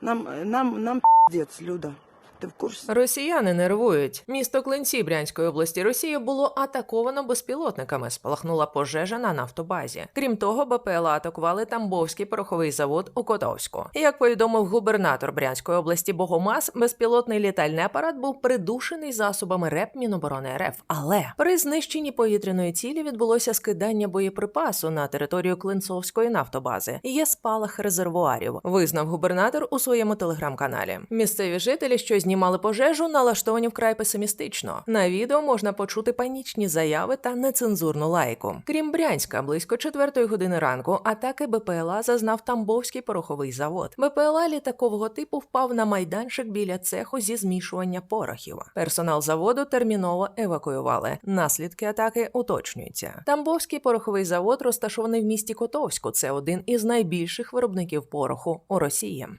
Нам, нам, нам пиздец, Люда. Ты в курсе? Росіяни нервують. Місто Клинці Брянської області Росії було атаковано безпілотниками. Спалахнула пожежа на нафтобазі. Крім того, БПЛА атакували Тамбовський пороховий завод у Котовську. Як повідомив губернатор Брянської області Богомаз, безпілотний літальний апарат був придушений засобами РЕП Міноборони РФ. Але при знищенні повітряної цілі відбулося скидання боєприпасу на територію Клинцовської нафтобази. Є спалах резервуарів, визнав губернатор у своєму телеграм-каналі. Місцеві жителі, що знімали пожежу, налаштовані вкрай песимістично. На відео можна почути панічні заяви та нецензурну лайку. Крім Брянська, близько четвертої години ранку атаки БПЛА зазнав Тамбовський пороховий завод. БПЛА літакового типу впав на майданчик біля цеху зі змішування порохів. Персонал заводу терміново евакуювали. Наслідки атаки уточнюються. Тамбовський пороховий завод розташований в місті Котовську. Це один із найбільших виробників пороху у Росії.